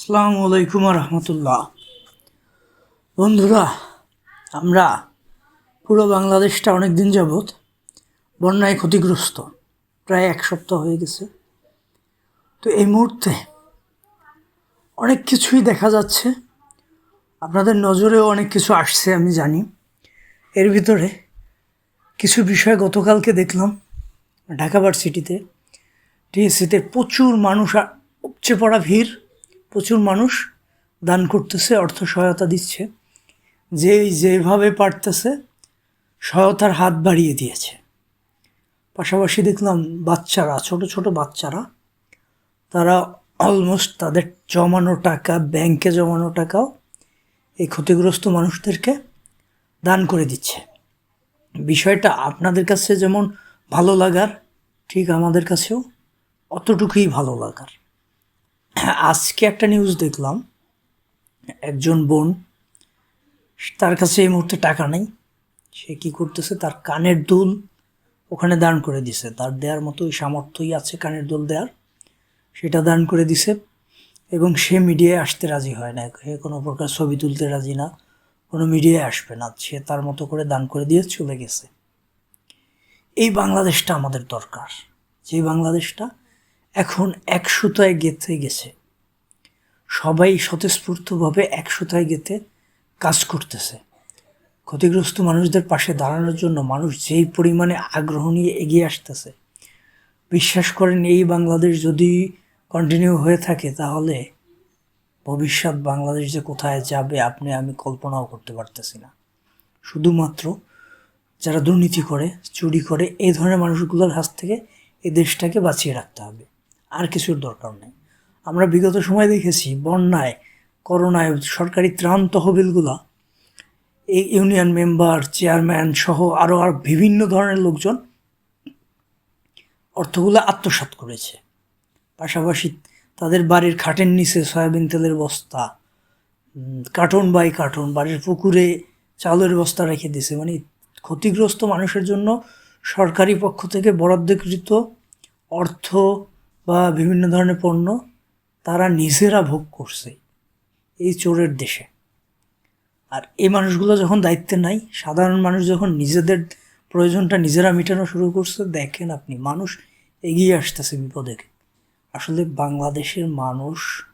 আসসালামু আলাইকুম রহমতুল্লাহ বন্ধুরা, আমরা পুরো বাংলাদেশটা অনেক দিন যাবৎ বন্যায় ক্ষতিগ্রস্ত, প্রায় এক সপ্তাহ হয়ে গেছে। তো এই মুহূর্তে অনেক কিছুই দেখা যাচ্ছে। আপনাদের নজরেও অনেক কিছু আসছে, আমি জানি। এর ভিতরে কিছু বিষয় গতকালকে দেখলাম ঢাকা ভার্সিটিতে। টিএসসিতে প্রচুর মানুষ উপচে পড়া ভিড়। প্রচুর মানুষ দান করতেছে, অর্থ সহায়তা দিচ্ছে। যে যেভাবে পারতেছে, সহায়তার হাত বাড়িয়ে দিয়েছে। পাশাপাশি দেখলাম বাচ্চারা, ছোট ছোট বাচ্চারা, তারা অলমোস্ট তাদের জমানো টাকা ব্যাংকে জমানো টাকাও এই ক্ষতিগ্রস্ত মানুষদেরকে দান করে দিচ্ছে। বিষয়টা আপনাদের কাছে যেমন ভালো লাগার, ঠিক আমাদের কাছেও অতটুকুই ভালো লাগার। আজকে একটা নিউজ দেখলাম। একজন বোন, তার কাছে এই মুহূর্তে টাকা নেই। সে কি করতেছে? তার কানের দুল ওখানে দান করে দিছে। তার দেওয়ার মতোই সামর্থ্যই আছে কানের দুল দেওয়ার সেটা দান করে দিছে এবং সে মিডিয়ায় আসতে রাজি হয় না। সে কোনো প্রকার ছবি তুলতে রাজি না। কোনো মিডিয়ায় আসবে না। সে তার মতো করে দান করে দিয়ে চলে গেছে। এই বাংলাদেশটা আমাদের দরকার। যে বাংলাদেশটা এখন এক সুতায় গেঁথে গেছে। সবাই স্বতঃস্ফূর্তভাবে এক সুতায় গেঁথে কাজ করতেছে। ক্ষতিগ্রস্ত মানুষদের পাশে দাঁড়ানোর জন্য মানুষ যেই পরিমাণে আগ্রহ নিয়ে এগিয়ে আসতেছে, বিশ্বাস করেন এই বাংলাদেশ যদি কন্টিনিউ হয়ে থাকে তাহলে ভবিষ্যৎ বাংলাদেশ যে কোথায় যাবে আপনি আমি কল্পনাও করতে পারতেছি না। শুধুমাত্র যারা দুর্নীতি করে, চুরি করে, এই ধরনের মানুষগুলোর হাত থেকে এই দেশটাকে বাঁচিয়ে রাখতে হবে। আর কিছুর দরকার নেই। আমরা বিগত সময় দেখেছি, বন্যায়, করোনায় সরকারি ত্রাণ তহবিলগুলো, এই ইউনিয়ন মেম্বার, চেয়ারম্যান সহ আরও আর বিভিন্ন ধরনের লোকজন অর্থগুলো আত্মসাৎ করেছে। পাশাপাশি তাদের বাড়ির খাটের নিচে সয়াবিন তেলের বস্তা কার্টন বাই কার্টন বাড়ির পুকুরে চালের বস্তা রেখে দিছে মানে ক্ষতিগ্রস্ত মানুষের জন্য সরকারি পক্ষ থেকে বরাদ্দকৃত অর্থ বা বিভিন্ন ধরনের পণ্য তারা নিজেরা ভোগ করছে এই চোরের দেশে। আর এই মানুষগুলো যখন দায়িত্বে নাই, সাধারণ মানুষ যখন নিজেদের প্রয়োজনটা নিজেরা মেটানো শুরু করছে, দেখেন আপনি, মানুষ এগিয়ে আসতেছে বিপদে। আসলে বাংলাদেশের মানুষ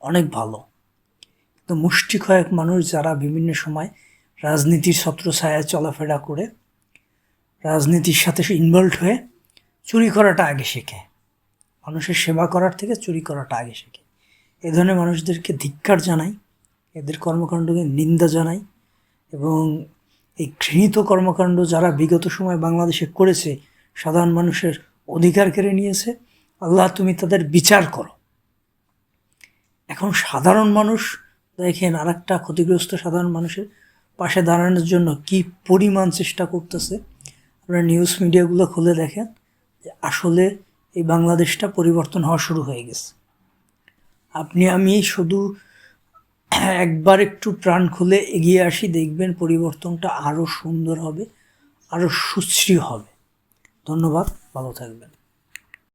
অনেক ভালো। কিন্তু মুষ্টি কয়েক মানুষ যারা বিভিন্ন সময় রাজনীতির ছত্র ছত্রছায়ায় চলাফেরা করে, রাজনীতির সাথে ইনভলভ হয়ে চুরি করাটা আগে শেখে। মানুষের সেবা করার থেকে চুরি করাটা আগে শেখে। এ ধরনের মানুষদেরকে ধিক্কার জানাই, এদের কর্মকাণ্ডকে নিন্দা জানাই এবং এই ঘৃণিত কর্মকাণ্ড যারা বিগত সময় বাংলাদেশে করেছে, সাধারণ মানুষের অধিকার কেড়ে নিয়েছে, আল্লাহ তুমি তাদের বিচার করো। এখন সাধারণ মানুষ দেখেন আর একটা ক্ষতিগ্রস্ত সাধারণ মানুষের পাশে দাঁড়ানোর জন্য কি পরিমাণ চেষ্টা করতেছে। আপনারা নিউজ মিডিয়াগুলো খুলে দেখেন যে আসলে এই বাংলাদেশটা পরিবর্তন হওয়া শুরু হয়ে গেছে। আপনি, আমি শুধু একবার একটু প্রাণ খুলে এগিয়ে আসি, দেখবেন পরিবর্তনটা আরও সুন্দর হবে আরও সুশ্রী হবে। ধন্যবাদ, ভালো থাকবেন।